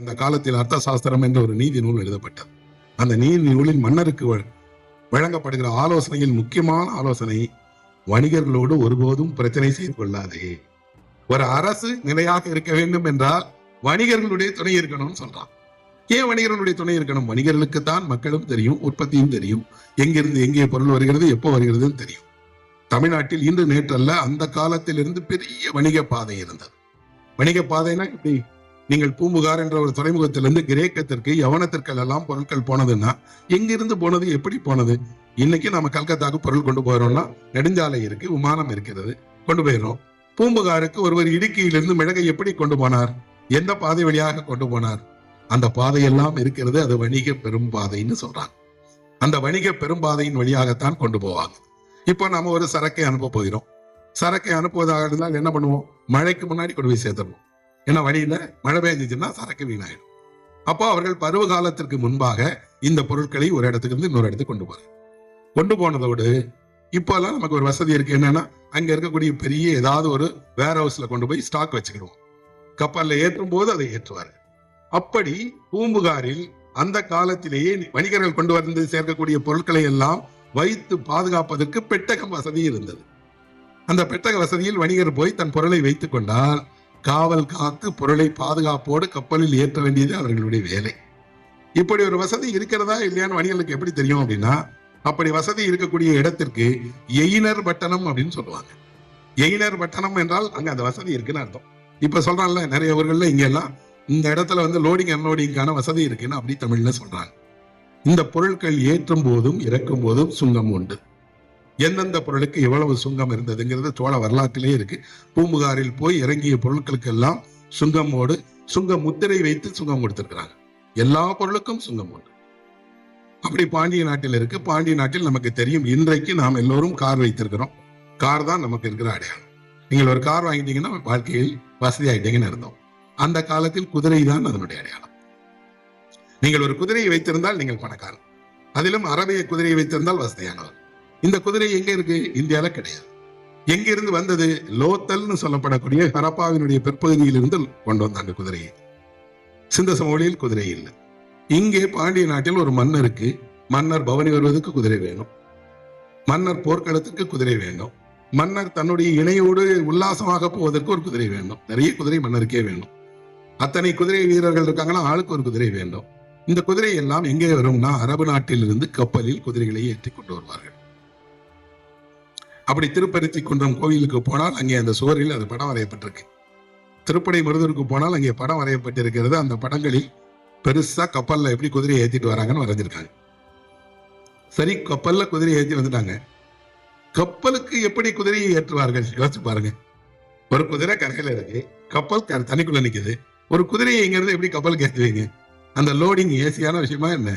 அந்த காலத்தில் அர்த்த சாஸ்திரம் என்ற ஒரு நீதி நூல் எழுதப்பட்டது. அந்த நீதி நூலில் மன்னருக்கு வழங்கப்படுகிற ஆலோசனையில் முக்கியமான ஆலோசனை வணிகர்களோடு ஒருபோதும் பிரச்சனை செய்து கொள்ளாதே. ஒரு அரசு நிலையாக இருக்க வேண்டும் என்றால் வணிகர்களுடைய துணை இருக்கணும்னு சொல்றான். ஏன் வணிகர்களுடைய துணை இருக்கணும்? வணிகர்களுக்கு தான் மக்களும் தெரியும் உற்பத்தியும் தெரியும். எங்கிருந்து எங்கே பொருள் வருகிறது எப்போ வருகிறதுன்னு தெரியும். தமிழ்நாட்டில் இன்று நேற்றல்ல அந்த காலத்திலிருந்து பெரிய வணிக பாதை இருந்தது. வணிக பாதைனா இப்படி நீங்கள் பூம்புகார் என்ற ஒரு துறைமுகத்திலிருந்து கிரேக்கத்திற்கு யவனத்திற்கு எல்லாம் பொருட்கள் போனதுன்னா எங்கிருந்து போனது எப்படி போனது? இன்னைக்கு நம்ம கல்கத்தாக்கு பொருள் கொண்டு போறோம்னா நெடுஞ்சாலை இருக்கு விமானம் இருக்கிறது கொண்டு போயிடுறோம். பூம்புகாருக்கு ஒருவர் இடுக்கியிலிருந்து மிளகை எப்படி கொண்டு போனார்? எந்த பாதை வழியாக கொண்டு போனார்? அந்த பாதையெல்லாம் இருக்கிறது அது வணிக பெரும்பாதைன்னு சொல்றாங்க. அந்த வணிக பெரும்பாதையின் வழியாகத்தான் கொண்டு போவாங்க. இப்போ நாம ஒரு சரக்கை அனுப்ப போகிறோம். சரக்கை அனுப்புவதாக இருந்தால் என்ன பண்ணுவோம்? மழைக்கு முன்னாடி கொண்டு போய் சேர்த்துருவோம் ஏன்னா வழியில? மழை பெய்ஞ்சிச்சுன்னா சரக்கு வீணாயிடும். அப்போ அவர்கள் பருவ காலத்திற்கு முன்பாக இந்த பொருட்களை ஒரு இடத்துக்கு இருந்து இன்னொரு இடத்துக்கு கொண்டு போறாங்க. கொண்டு போனதோடு இப்போல்லாம் நமக்கு ஒரு வசதி இருக்கு. என்னன்னா அங்க இருக்கக்கூடிய பெரிய ஏதாவது ஒரு வேர் ஹவுஸ்ல கொண்டு போய் ஸ்டாக் வச்சுக்கிடுவோம். கப்பல்ல ஏற்றும் போது அதை ஏற்றுவார். அப்படி பூம்புகாரில் அந்த காலத்திலேயே வணிகர்கள் கொண்டு வந்து சேர்க்கக்கூடிய பொருட்களை எல்லாம் வைத்து பாதுகாப்பதற்கு பெட்டகம் வசதி இருந்தது. அந்த பெட்டக வசதியில் வணிகர் போய் தன் பொருளை வைத்துக் கொண்டால் காவல் காத்து பொருளை பாதுகாப்போடு கப்பலில் ஏற்ற வேண்டியது அவர்களுடைய வேலை. இப்படி ஒரு வசதி இருக்கிறதா இல்லையான்னு வணிகர்களுக்கு எப்படி தெரியும் அப்படின்னா அப்படி வசதி இருக்கக்கூடிய இடத்திற்கு எயினர் பட்டணம் அப்படின்னு சொல்லுவாங்க. எயினர் பட்டணம் என்றால் அங்க அந்த வசதி இருக்குன்னு அர்த்தம். இப்ப சொல்கிறான்ல நிறைய ஊர்கள்ல இங்க எல்லாம் இந்த இடத்துல வந்து லோடிங் அன்லோடிங்கான வசதி இருக்குன்னு அப்படி தமிழ்ல சொல்றாங்க. இந்த பொருட்கள் ஏற்றும் போதும் இறக்கும் போதும் சுங்கம் உண்டு. எந்தெந்த பொருளுக்கு எவ்வளவு சுங்கம் இருந்ததுங்கிறது சோழ வரலாற்றிலே இருக்கு. பூம்புகாரில் போய் இறங்கிய பொருட்களுக்கெல்லாம் சுங்கமோடு சுங்க முத்திரை வைத்து சுங்கம் கொடுத்திருக்கிறாங்க. எல்லா பொருளுக்கும் சுங்கம் உண்டு. அப்படி பாண்டிய நாட்டில் இருக்கு. பாண்டிய நாட்டில் நமக்கு தெரியும் இன்றைக்கு நாம் எல்லோரும் கார் வைத்திருக்கிறோம். கார் தான் நமக்கு இருக்கிற அடையாளம். நீங்கள் ஒரு கார் வாங்கிட்டீங்கன்னா வாழ்க்கையில் வசதி இருந்தோம் அந்த காலத்தில் குதிரை தான் அதனுடைய அடையாளம். நீங்கள் ஒரு குதிரையை வைத்திருந்தால் நீங்கள் பணக்காரன் அதிலும் அரபிய குதிரையை வைத்திருந்தால் வசதியானவர். இந்த குதிரை எங்க இருக்கு? இந்தியால கிடையாது. எங்க இருந்து வந்தது? லோத்தல்னு சொல்லப்படக்கூடிய ஹரப்பாவினுடைய பிற்பகுதியிலிருந்து கொண்டு வந்தாங்க குதிரையை. சிந்த சமவெளியில் குதிரை இல்லை. இங்கே பாண்டிய நாட்டில் ஒரு மன்னருக்கு மன்னர் பவனி வருவதற்கு குதிரை வேணும். மன்னர் போர்க்களத்துக்கு குதிரை வேண்டும் மன்னர் தன்னுடைய இணையோடு உல்லாசமாக போவதற்கு ஒரு குதிரை வேண்டும் நிறைய குதிரை மன்னருக்கே வேணும். அத்தனை குதிரை வீரர்கள் இருக்காங்கன்னா ஆளுக்கு ஒரு குதிரை வேண்டும். இந்த குதிரை எல்லாம் எங்கே வரும்னா அரபு நாட்டிலிருந்து கப்பலில் குதிரைகளை ஏற்றி கொண்டு வருவார்கள். அப்படி திருப்பருத்தி குன்றம் கோயிலுக்கு போனால் அங்கே அந்த சுவரில் அது படம் வரையப்பட்டிருக்கு. திருப்படை மருதூருக்கு போனால் அங்கே படம் வரையப்பட்டிருக்கிறது. அந்த படங்களில் பெருசா கப்பல்ல எப்படி குதிரையை ஏற்றிட்டு வராங்கன்னு வரைஞ்சிருக்காங்க. சரி கப்பல்ல குதிரையை ஏற்றி வந்துட்டாங்க. கப்பலுக்கு எப்படி குதிரையை ஏற்றுவார்கள்? யோசிச்சு பாருங்க. ஒரு குதிரை கரையில இருக்கு. கப்பல் தனிக்குள்ள தண்ணிக்குள்ள நிக்குது. ஒரு குதிரையை இங்கிருந்து எப்படி கப்பலுக்கு ஏத்துவீங்க? அந்த லோடிங் ஏசியான விஷயமா என்ன?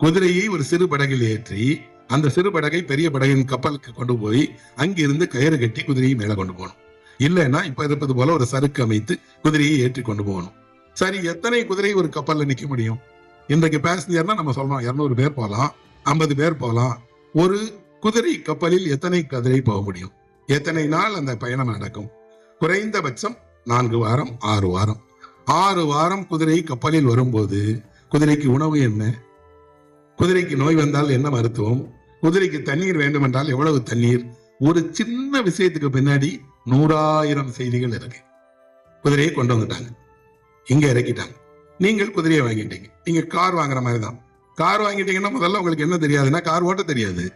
குதிரையை ஒரு சிறு படகில் ஏற்றி அந்த சிறு படகை பெரிய படகின் கப்பலுக்கு கொண்டு போய் அங்கிருந்து கயிறு கட்டி குதிரையை மேல கொண்டு போகணும். இல்லைன்னா இப்ப இருப்பது போல ஒரு சறுக்கு அமைத்து குதிரையை ஏற்றி கொண்டு போகணும். சரி எத்தனை குதிரை ஒரு கப்பல்ல நிக்க முடியும்? இன்றைக்கு பேசஞ்சர்னா நம்ம சொல்றோம் இருநூறு பேர் போகலாம் ஐம்பது பேர் போகலாம். ஒரு குதிரை கப்பலில் எத்தனை குதிரை போக முடியும்? எத்தனை நாள் அந்த பயணம் நடக்கும்? குறைந்தபட்சம் நான்கு வாரம் ஆறு வாரம். ஆறு வாரம் குதிரை கப்பலில் வரும்போது குதிரைக்கு உணவு என்ன? குதிரைக்கு நோய் வந்தால் என்ன மருத்துவம்? குதிரைக்கு தண்ணீர் வேண்டும் என்றால் எவ்வளவு தண்ணீர்? ஒரு சின்ன விஷயத்துக்கு பின்னாடி நூறாயிரம் செய்திகள் இருக்கு. குதிரையை கொண்டு வந்துட்டாங்க. இங்க இறக்கிட்டாங்க. நீங்கள் குதிரையை வாங்கிட்டீங்க. நீங்க கார் வாங்குற மாதிரி தான் கார் வாங்கிட்டீங்கன்னா முதல்ல உங்களுக்கு என்ன தெரியாதுன்னா கார் ஓட்ட தெரியாது.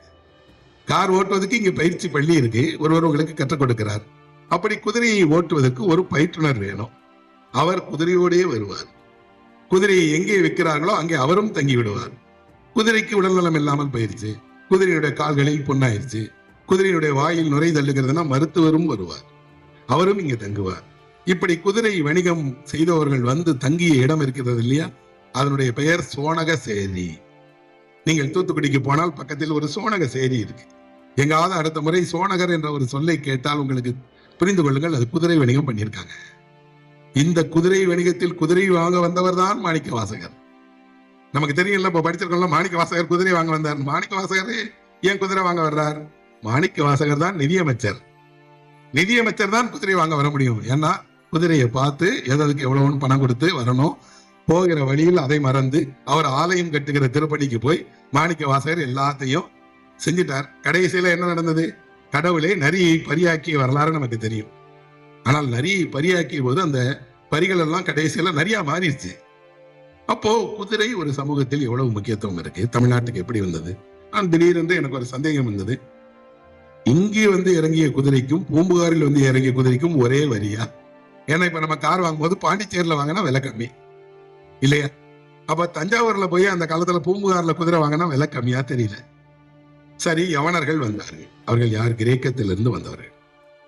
கார் ஓட்டுவதற்கு இங்க பயிற்சி பள்ளி இருக்கு. ஒருவர் உங்களுக்கு கற்றுக் கொடுக்கிறார். அப்படி குதிரையை ஓட்டுவதற்கு ஒரு பயிற்றுனர் வேணும். அவர் குதிரையோடே வருவார். குதிரையை எங்கே விற்கிறார்களோ அங்கே அவரும் தங்கி விடுவார். குதிரைக்கு உடல்நலம் இல்லாமல் போயிருச்சு. குதிரையுடைய கால்களில் புண்ணாயிருச்சு குதிரையுடைய வாயில் நுரை தள்ளுகிறதுனா மருத்துவரும் வருவார். அவரும் இங்க தங்குவார். இப்படி குதிரை வணிகம் செய்தவர்கள் வந்து தங்கிய இடம் இருக்கிறது இல்லையா? அதனுடைய பெயர் சோனக சேரி. நீங்கள் தூத்துக்குடிக்கு போனால் பக்கத்தில் ஒரு சோனக சேரி இருக்கு. எங்காவது அடுத்த முறை சோனகர் என்ற ஒரு சொல்லை கேட்டால் உங்களுக்கு புரிந்து கொள்ளுங்கள் அது குதிரை வணிகம் பண்ணியிருக்காங்க. இந்த குதிரை வணிகத்தில் குதிரை வாங்க வந்தவர் தான் மாணிக்க வாசகர் நமக்கு தெரியல இப்ப படிச்சிருக்கோம்ல மாணிக்க வாசகர் குதிரை வாங்க வந்தார். மாணிக்க வாசகர் ஏன் குதிரை வாங்க வர்றார்? மாணிக்க வாசகர் தான் நிதியமைச்சர். நிதியமைச்சர் தான் குதிரை வாங்க வர முடியும். ஏன்னா குதிரையை பார்த்து எதற்கு எவ்வளவுன்னு பணம் கொடுத்து வரணும். போகிற வழியில் அதை மறந்து அவர் ஆலயம் கட்டுகிற திருப்பணிக்கு போய் மாணிக்க வாசகர் எல்லாத்தையும் செஞ்சிட்டார். கடைசியில என்ன நடந்தது? கடவுளே நரியை பரியாக்கிய வரலாறு நமக்கு தெரியும். ஆனால் நரியை பரியாக்கிய போது அந்த பரிகள் எல்லாம் கடைசியில நரியா மாறிடுச்சு. அப்போ குதிரை ஒரு சமூகத்தில் எவ்வளவு முக்கியத்துவம் இருக்கு? தமிழ்நாட்டுக்கு எப்படி வந்தது? நான் திடீரென்று எனக்கு ஒரு சந்தேகம் இருந்தது இங்கே வந்து இறங்கிய குதிரைக்கும் பூம்புகாரில் வந்து இறங்கிய குதிரைக்கும் ஒரே வரியா? ஏன்னா இப்ப நம்ம கார் வாங்கும்போது பாண்டிச்சேரியில வாங்கினா விலை கம்மி. இல்லையா? அப்ப தஞ்சாவூர்ல போய் அந்த காலத்துல பூம்புகார்ல குதிரை வாங்கினா விலை கம்மியா தெரியல. சரி யவனர்கள் வந்தார்கள். அவர்கள் யார்? கிரேக்கத்திலிருந்து வந்தவர்கள்.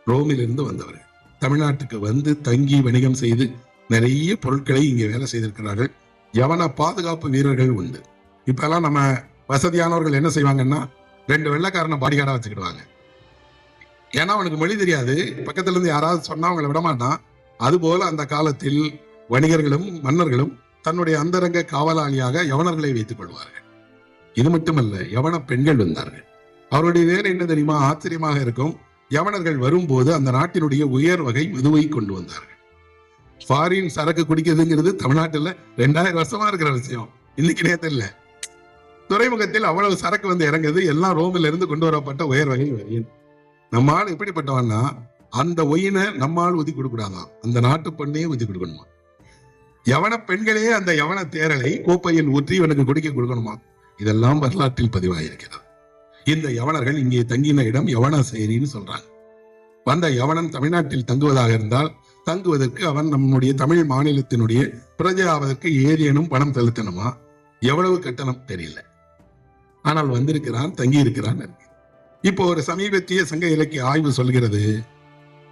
ரோமிலிருந்து வந்தவர்கள். தமிழ்நாட்டுக்கு வந்து தங்கி வணிகம் செய்து நிறைய பொருட்களை இங்கே வேலை செய்திருக்கிறார்கள். யவன பாதுகாப்பு வீரர்கள் உண்டு? இப்பெல்லாம் நம்ம வசதியானவர்கள் என்ன செய்வாங்கன்னா ரெண்டு வெள்ளைக்காரனை பாடிகார்டா வச்சுக்கிடுவாங்க. ஏன்னா அவனுக்கு மொழி தெரியாது. பக்கத்துல இருந்து யாராவது சொன்னா அவங்களை விடமாட்டான். அதுபோல அந்த காலத்தில் வணிகர்களும் மன்னர்களும் தன்னுடைய அந்தரங்க காவலாளியாக யவனர்களை வைத்துக் கொள்வார்கள். இது மட்டுமல்ல யவன பெண்கள் வந்தார்கள். அவருடைய வேலை என்ன தெரியுமா? ஆச்சரியமாக இருக்கும். யவனர்கள் வரும்போது அந்த நாட்டினுடைய உயர் வகை மதுவை கொண்டு வந்தார்கள். ஃபாரின் சரக்கு குடிக்கிறதுங்கிறது தமிழ்நாட்டுல ரெண்டாயிரம் வருஷமா இருக்கிற விஷயம். இன்னைக்கு நேரத்தில் இல்ல. துறைமுகத்தில் அவ்வளவு சரக்கு வந்து இறங்குது. எல்லாம் ரோமில் இருந்து கொண்டு வரப்பட்ட உயர் வகை வரியின் நம்மால் எப்படிப்பட்டவன்னா அந்த ஒயினை நம்மால் ஊதி கொடுக்கூடாதாம் அந்த நாட்டு பெண்ணையே ஊதி கொடுக்கணுமா? யவன பெண்களே அந்த யவன தேரலை கோப்பையில் ஊற்றி இவனுக்கு குடிக்க கொடுக்கணுமா? இதெல்லாம் வரலாற்றில் பதிவாயிருக்கிறது. இந்த யவனர்கள் இங்கே தங்கின இடம் யவன சேரின்னு சொல்றாங்க. வந்த யவனன் தமிழ்நாட்டில் தங்குவதாக இருந்தால் தங்குவதற்கு அவன் நம்முடைய தமிழ் மாநிலத்தினுடைய பிரஜையாவதற்கு ஏதேனும் பணம் செலுத்தணுமா? எவ்வளவு கட்டணம் தெரியல. ஆனால் வந்திருக்கிறான் தங்கி இருக்கிறான் இப்போ ஒரு சமீபத்திய சங்க இலக்கிய ஆய்வு சொல்கிறது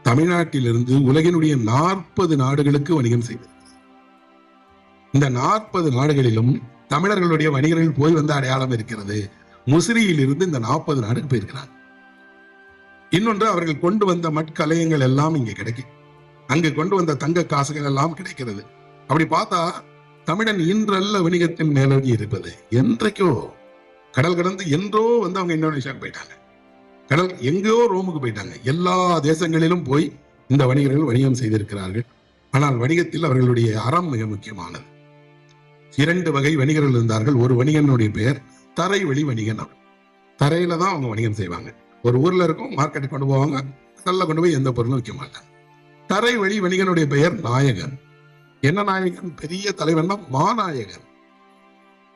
தமிழ்நாட்டிலிருந்து உலகினுடைய நாற்பது நாடுகளுக்கு வணிகம் செய்தது இந்த நாற்பது நாடுகளிலும் தமிழர்களுடைய வணிகர்கள் போய் வந்த அடையாளம் இருக்கிறது. முசிறியில் இருந்து இந்த நாற்பது நாடுக்கு போயிருக்கிறாங்க. இன்னொன்று அவர்கள் கொண்டு வந்த மட்கலயங்கள் எல்லாம் இங்கே கிடைக்கும். அங்கு கொண்டு வந்த தங்க காசுகள் எல்லாம் கிடைக்கிறது. அப்படி பார்த்தா தமிழன் இன்றல்ல வணிகத்தின் மேலோங்கி இருப்பது. என்றைக்கோ கடல் கடந்து என்றோ வந்து அவங்க இந்தோனேஷியாவுக்கு போயிட்டாங்க. கடல் எங்கேயோ ரோமுக்கு போயிட்டாங்க. எல்லா தேசங்களிலும் போய் இந்த வணிகர்கள் வணிகம் செய்திருக்கிறார்கள். ஆனால் வணிகத்தில் அவர்களுடைய அறம் மிக முக்கியமானது. இரண்டு வகை வணிகர்கள் இருந்தார்கள். ஒரு வணிகனுடைய பெயர் தரை வழி வணிகன் அவர். தரையில தான் அவங்க வணிகம் செய்வாங்க. ஒரு ஊர்ல இருக்கும் மார்க்கெட்டுக்கு கொண்டு போவாங்க. கடல்ல கொண்டு போய் எந்த பொருளும் விற்க மாட்டாங்க. தரை வழி வணிகனுடைய பெயர் நாயகன். என்ன நாயகன்? பெரிய தலைவன் மாநாயகன்.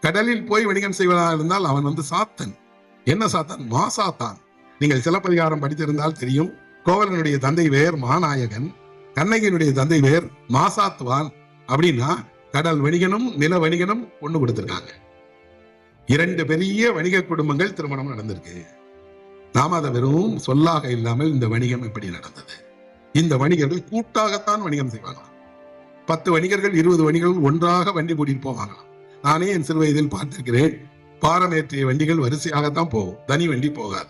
கடலில் போய் வணிகம் செய்வதாக இருந்தால் அவன் வந்து சாத்தன். என்ன சாத்தன்? மாசாத்தான். நீங்கள் சிலப்பதிகாரம் படித்திருந்தால் தெரியும். கோவலனுடைய தந்தை பெயர் மாநாயகன். கண்ணகியினுடைய தந்தை பெயர் மாசாத்துவான் அப்படின்னா கடல் வணிகனும் நில வணிகனும் ஒண்ணு கொடுத்திருக்காங்க. இரண்டு பெரிய வணிக குடும்பங்கள் திருமணம் நடந்திருக்கு. நாம அதை வெறும் சொல்லாக இல்லாமல் இந்த வணிகம் எப்படி நடந்தது? இந்த வணிகர்கள் கூட்டாகத்தான் வணிகம் செய்வாங்களாம் பத்து வணிகர்கள் இருபது வணிகர்கள் ஒன்றாக வண்டி கூட்டிட்டு போவாங்களாம் நானே என் சிறு வயதில் பார்த்திருக்கிறேன். பாரமேற்றிய வண்டிகள் வரிசையாகத்தான் போகும். தனி வண்டி போகாது.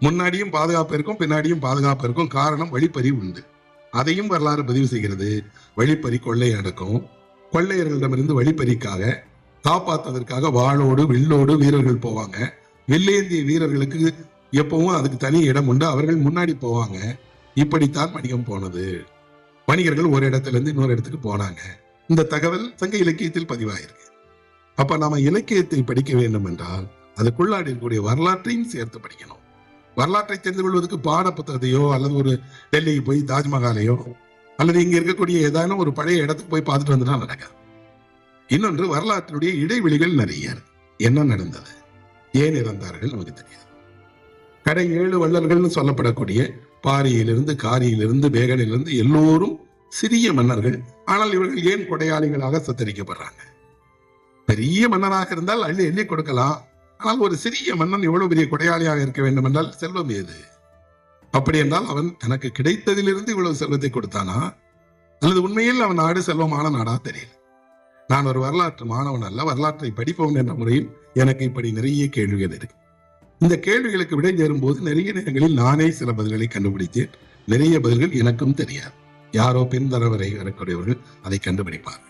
முன்னாடியும் பாதுகாப்பு இருக்கும் பின்னாடியும் பாதுகாப்பு இருக்கும். காரணம் வழிப்பறி உண்டு. அதையும் வரலாறு பதிவு செய்கிறது. வழிப்பறி கொள்ளை அடக்கும். கொள்ளையர்களிடமிருந்து வழிப்பறிக்காக காப்பாற்றுவதற்காக வாளோடு வில்லோடு வீரர்கள் போவாங்க. வில்லேந்திய வீரர்களுக்கு எப்பவும் அதுக்கு தனி இடம் உண்டு. அவர்கள் முன்னாடி போவாங்க. இப்படித்தான் வணிகம் போனது. வணிகர்கள் ஒரு இடத்துல இருந்து இன்னொரு இடத்துக்கு போனாங்க. இந்த தகவல் சங்க இலக்கியத்தில் பதிவாயிருக்கு. அப்ப நாம இலக்கியத்தை படிக்க வேண்டும் என்றால் அதுக்குள்ளாடி இருக்கக்கூடிய வரலாற்றையும் சேர்த்து படிக்கணும். வரலாற்றை தெரிந்து கொள்வதற்கு பாட புத்தகத்தையோ அல்லது ஒரு டெல்லிக்கு போய் தாஜ்மஹாலையோ அல்லது இங்க இருக்கக்கூடிய ஏதானும் ஒரு பழைய இடத்துக்கு போய் பார்த்துட்டு வந்துட்டா நடக்காது. இன்னொன்று வரலாற்றினுடைய இடைவெளிகள் நிறைய என்ன நடந்தது? ஏன் இறந்தார்கள்? நமக்கு தெரியாது. கடை ஏழு வள்ளல்கள்னு சொல்லப்படக்கூடிய பாரியிலிருந்து காரியிலிருந்து பேகனிலிருந்து எல்லோரும் சிறிய மன்னர்கள். ஆனால் இவர்கள் ஏன் கொடையாளிகளாக சித்தரிக்கப்படுறாங்க? பெரிய மன்னனாக இருந்தால் அள்ளி எண்ணி கொடுக்கலாம். ஆனால் ஒரு சிறிய மன்னன் எவ்வளவு பெரிய கொடையாளியாக இருக்க வேண்டும் என்றால் செல்வம் ஏது? அப்படி என்றால் அவன் தனக்கு கிடைத்ததிலிருந்து இவ்வளவு செல்வத்தை கொடுத்தானா? அல்லது உண்மையில் அவன் நாடு செல்வமான நாடா தெரியல. நான் ஒரு வரலாற்று மாணவன் அல்ல வரலாற்றை படிப்பவன் என்ற முறையில் எனக்கு இப்படி நிறைய கேள்விகள் இருக்கு. இந்த கேள்விகளுக்கு விடை தேரும் போது நிறைய நேரங்களில் நானே சில பதில்களை கண்டுபிடித்தேன். நிறைய பதில்கள் எனக்கும் தெரியாது. யாரோ பின்தரவரை வரக்கூடியவர்கள் அதை கண்டுபிடிப்பார்